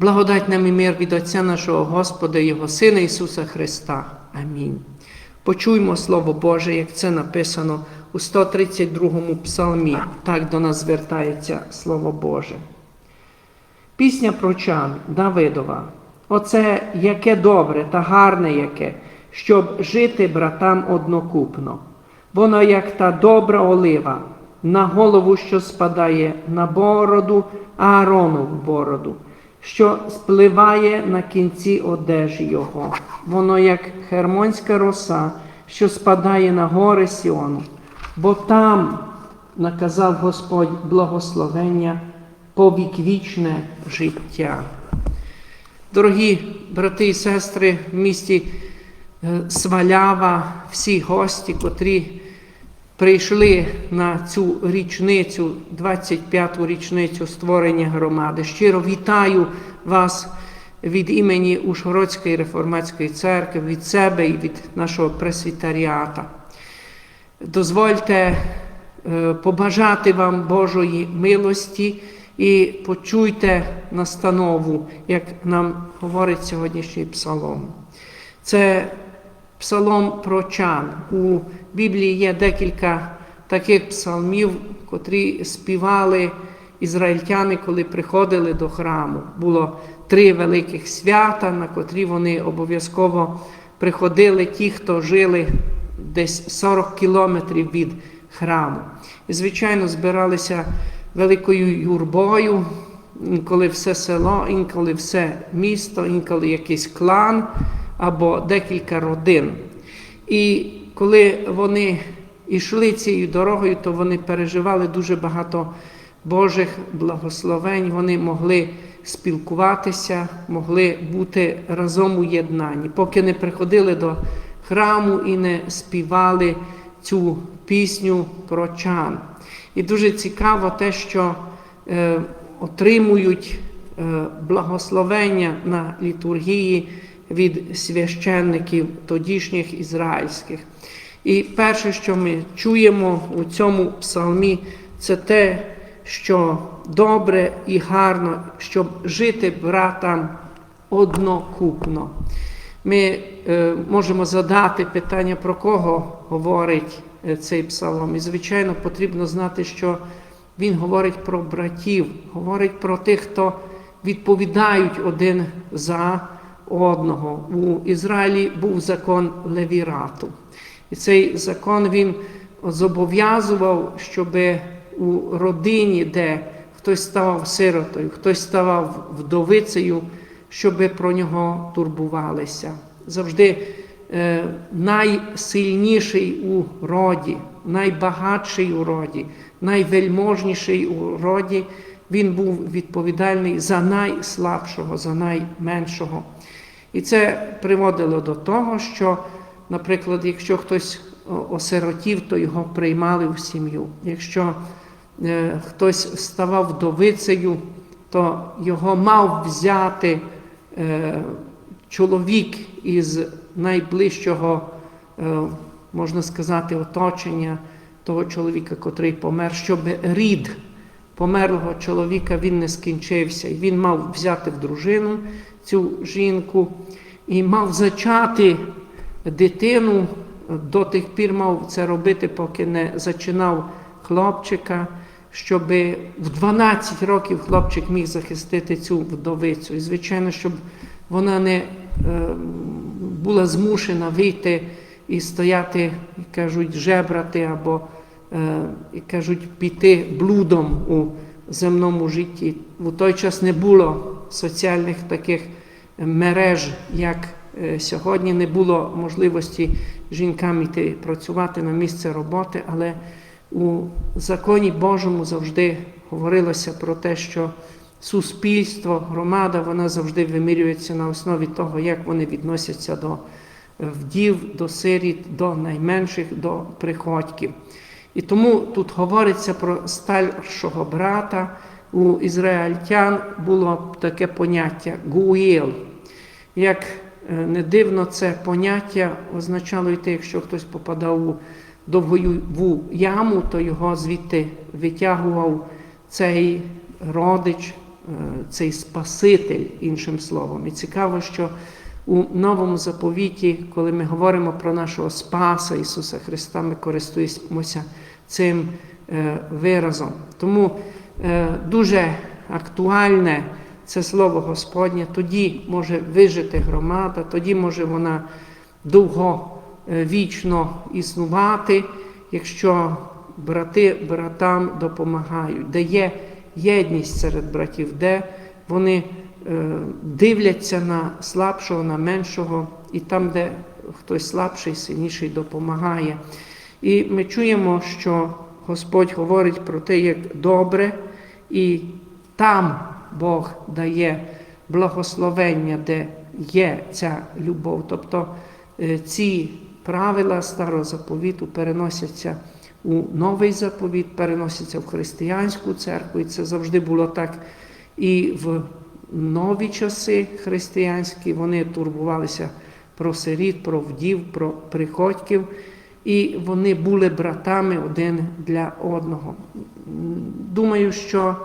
Благодать нам і мир від Отця нашого Господа Його Сина Ісуса Христа. Амінь. Почуймо Слово Боже, як це написано у 132-му псалмі. Так до нас звертається Слово Боже. Пісня про чан Давидова. Оце яке добре та гарне яке, щоб жити братам однокупно. Воно як та добра олива, на голову, що спадає на бороду, Аарону в бороду, що спливає на кінці одежі його. Воно як хермонська роса, що спадає на гори Сіону. Бо там наказав Господь благословення повіквічне життя. Дорогі брати і сестри в місті е, Свалява, всі гості, котрі прийшли на цю річницю, 25-ту річницю створення громади. Щиро вітаю вас від імені Ушгородської реформатської церкви, від себе і від нашого пресвітеріата. Дозвольте е, побажати вам Божої милості і почуйте настанову, як нам говорить сьогоднішній псалом. Це псалом про чан. У Біблії є декілька таких псалмів, котрі співали ізраїльтяни, коли приходили до храму. Було три великих свята, на котрі вони обов'язково приходили ті, хто жили десь 40 кілометрів від храму. І, звичайно, збиралися великою юрбою, інколи все село, інколи все місто, інколи якийсь клан або декілька родин. І коли вони йшли цією дорогою, то вони переживали дуже багато Божих благословень, вони могли спілкуватися, могли бути разом у єднанні, поки не приходили до храму і не співали цю пісню про чан. І дуже цікаво те, що е, отримують е, благословення на літургії від священників тодішніх ізраїльських. І перше, що ми чуємо у цьому псалмі, це те, що добре і гарно, щоб жити братам однокупно. Ми е, можемо задати питання, про кого говорить е, цей псалом. І, звичайно, потрібно знати, що він говорить про братів, говорить про тих, хто відповідають один за одного. У Ізраїлі був закон левірату. І цей закон він зобов'язував, щоб у родині, де хтось ставав сиротою, хтось ставав вдовицею, щоб про нього турбувалися. Завжди е, найсильніший у роді, найбагатший у роді, найвельможніший у роді, він був відповідальний за найслабшого, за найменшого. І це приводило до того, що, наприклад, якщо хтось осиротів, то його приймали в сім'ю. Якщо е, хтось ставав вдовицею, то його мав взяти е, чоловік із найближчого, е, можна сказати, оточення того чоловіка, котрий помер, щоб рід померлого чоловіка він не скінчився. І він мав взяти в дружину цю жінку і мав зачати дитину. До тих пір мав це робити, поки не зачинав хлопчика, щоб в 12 років хлопчик міг захистити цю вдовицю. І, звичайно, щоб вона не е, була змушена вийти і стояти, кажуть, жебрати або, як кажуть, піти блудом у земному житті. У той час не було соціальних таких мереж, як е, сьогодні, не було можливості жінкам йти працювати на місце роботи, але у законі Божому завжди говорилося про те, що суспільство, громада, вона завжди вимірюється на основі того, як вони відносяться до вдів, до сиріт, до найменших, до приходьків. І тому тут говориться про старшого брата. У ізраїльтян було таке поняття гуїл. Як не дивно, це поняття означало йти, якщо хтось попадав у довгоюву яму, то його звідти витягував цей родич цей Спаситель, іншим словом. І цікаво, що у новому заповіті, коли ми говоримо про нашого Спаса Ісуса Христа, ми користуємося цим е, виразом. Тому е, дуже актуальне це слово Господнє, тоді може вижити громада, тоді може вона довго е, вічно існувати, якщо брати братам допомагають, де є єдність серед братів, де вони дивляться на слабшого, на меншого, і там, де хтось слабший, сильніший допомагає. І ми чуємо, що Господь говорить про те, як добре, і там Бог дає благословення, де є ця любов. Тобто е, ці правила старого заповіту переносяться у новий заповіт, переносяться в християнську церкву, і це завжди було так. І в нові часи християнські вони турбувалися про сиріт, про вдів, про приходьків, і вони були братами один для одного. Думаю, що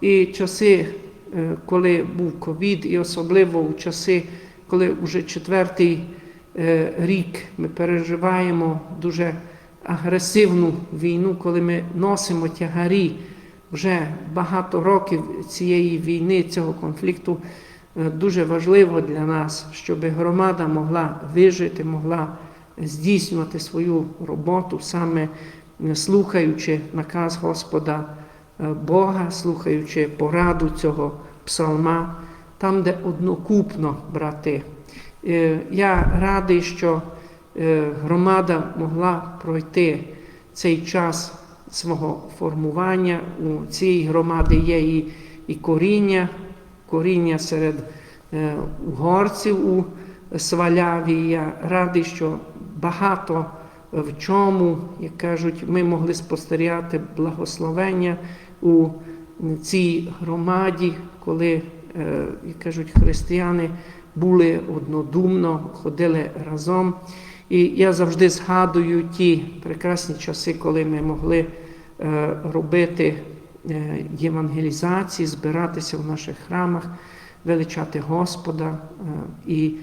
і часи, е, коли був ковід, і особливо у часи, коли вже четвертий е, рік ми переживаємо дуже агресивну війну, коли ми носимо тягарі вже багато років цієї війни, цього конфлікту, е, дуже важливо для нас, щоб громада могла вижити, могла здійснювати свою роботу, саме е, слухаючи наказ Господа е, Бога, слухаючи пораду цього псалма, там, де однокупно брати. Я радий, що громада могла пройти цей час свого формування. У цій громади є і, і коріння, коріння серед е, угорців у Сваляві. Я радий, що багато в чому, як кажуть, ми могли спостерігати благословення у цій громаді, коли, е, як кажуть, християни були однодумно, ходили разом. І я завжди згадую ті прекрасні часи, коли ми могли е, робити е, євангелізації, збиратися в наших храмах, величати Господа е, і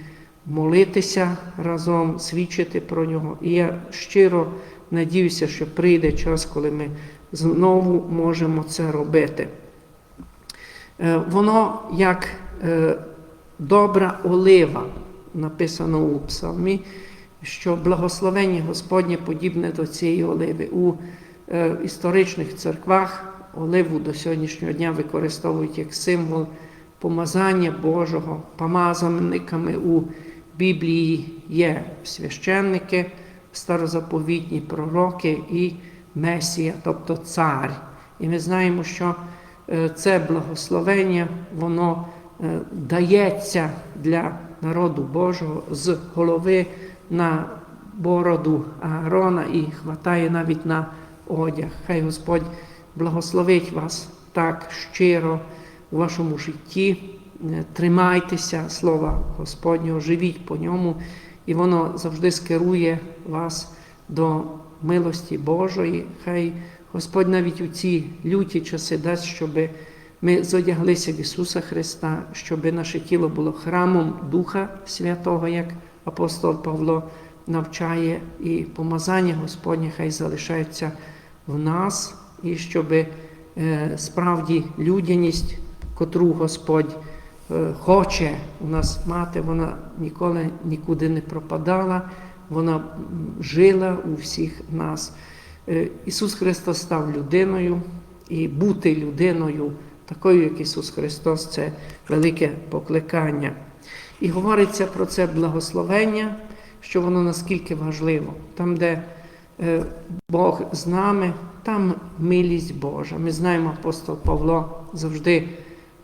молитися разом, свідчити про нього. І я щиро надіюся, що прийде час, коли ми знову можемо це робити. Воно як добра олива, написано у псалмі що благословення Господнє подібне до цієї оливи. У е, історичних церквах оливу до сьогоднішнього дня використовують як символ помазання Божого, помазаниками у Біблії є священники, старозаповітні пророки і Месія, тобто цар. І ми знаємо, що е, це благословення, воно е, дається для народу Божого з голови на бороду Аарона і хватає навіть на одяг. Хай Господь благословить вас так щиро у вашому житті. Е, тримайтеся слова Господнього, живіть по ньому, і воно завжди скерує вас до милості Божої. Хай Господь навіть у ці люті часи дасть, щоб ми зодяглися в Ісуса Христа, щоб наше тіло було храмом Духа Святого, як апостол Павло навчає, і помазання Господнє хай залишається в нас, і щоб е, справді людяність, котру Господь е, хоче у нас мати, вона ніколи нікуди не пропадала, вона жила у всіх нас. Е, Ісус Христос став людиною і бути людиною, такою, як Ісус Христос, це велике покликання. І говориться про це благословення, що воно наскільки важливо. Там, де е, Бог з нами, там милість Божа. Ми знаємо, апостол Павло завжди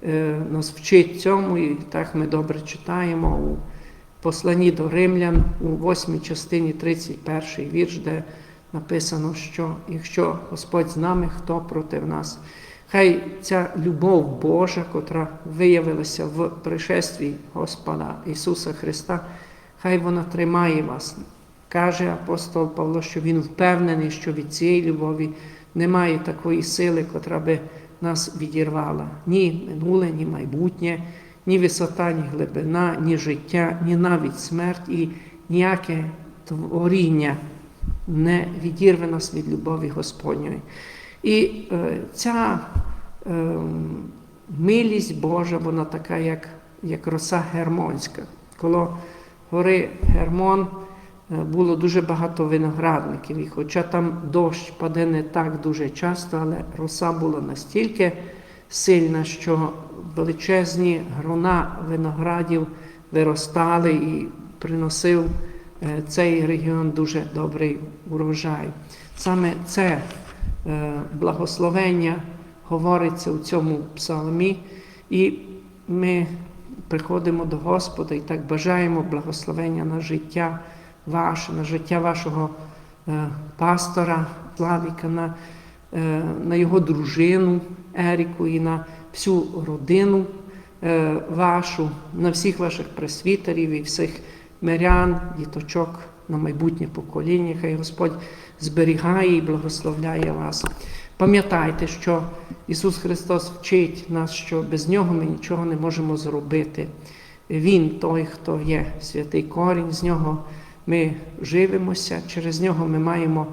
е, нас вчить цьому, і так ми добре читаємо у посланні до римлян у 8 частині 31 вірш, де написано, що якщо Господь з нами, хто проти нас. Хай ця любов Божа, котра виявилася в пришестві Господа Ісуса Христа, хай вона тримає вас. Каже апостол Павло, що він впевнений, що від цієї любові немає такої сили, котра би нас відірвала. Ні минуле, ні майбутнє, ні висота, ні глибина, ні життя, ні навіть смерть і ніяке творіння не відірве нас від любові Господньої. І е, ця е, милість Божа, вона така, як, як роса гермонська. Коло гори Гермон е, було дуже багато виноградників. І хоча там дощ паде не так дуже часто, але роса була настільки сильна, що величезні грона виноградів виростали і приносив цей регіон дуже добрий урожай. Саме це благословення говориться у цьому псалмі, і ми приходимо до Господа і так бажаємо благословення на життя ваше, на життя вашого е, пастора Славіка, на, е, на його дружину Еріку і на всю родину е, вашу, на всіх ваших пресвітерів і всіх мирян, діточок на майбутнє покоління. Хай Господь зберігає і благословляє вас. Пам'ятайте, що Ісус Христос вчить нас, що без Нього ми нічого не можемо зробити. Він той, хто є святий корінь, з нього ми живемося, через нього ми маємо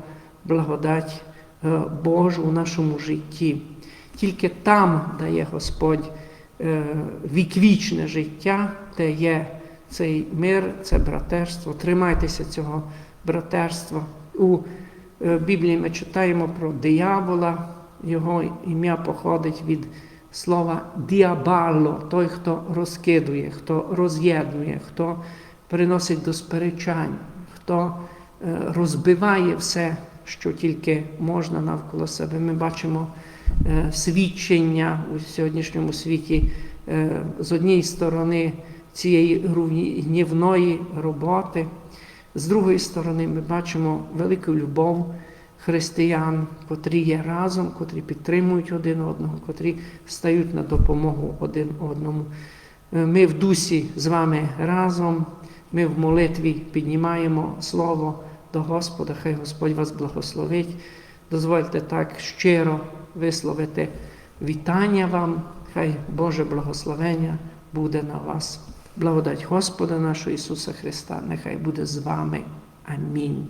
благодать е, Божу у нашому житті. Тільки там дає Господь е, віквічне життя, де є цей мир, це братерство. Тримайтеся цього братерства. У е, Біблії ми читаємо про диявола, його ім'я походить від слова діабало, той, хто розкидує, хто роз'єднує, хто приносить до сперечань, хто е, розбиває все, що тільки можна навколо себе. Ми бачимо е, свідчення у сьогоднішньому світі з однієї сторони цієї руйнівної роботи, з другої сторони, ми бачимо велику любов християн, котрі є разом, котрі підтримують один одного, котрі стають на допомогу один одному. Е, Ми в дусі з вами разом, ми в молитві піднімаємо слово до Господа, хай Господь вас благословить. Дозвольте так щиро висловити вітання вам, хай Боже благословення буде на вас. Благодать Господа нашого Ісуса Христа, нехай буде з вами. Амінь.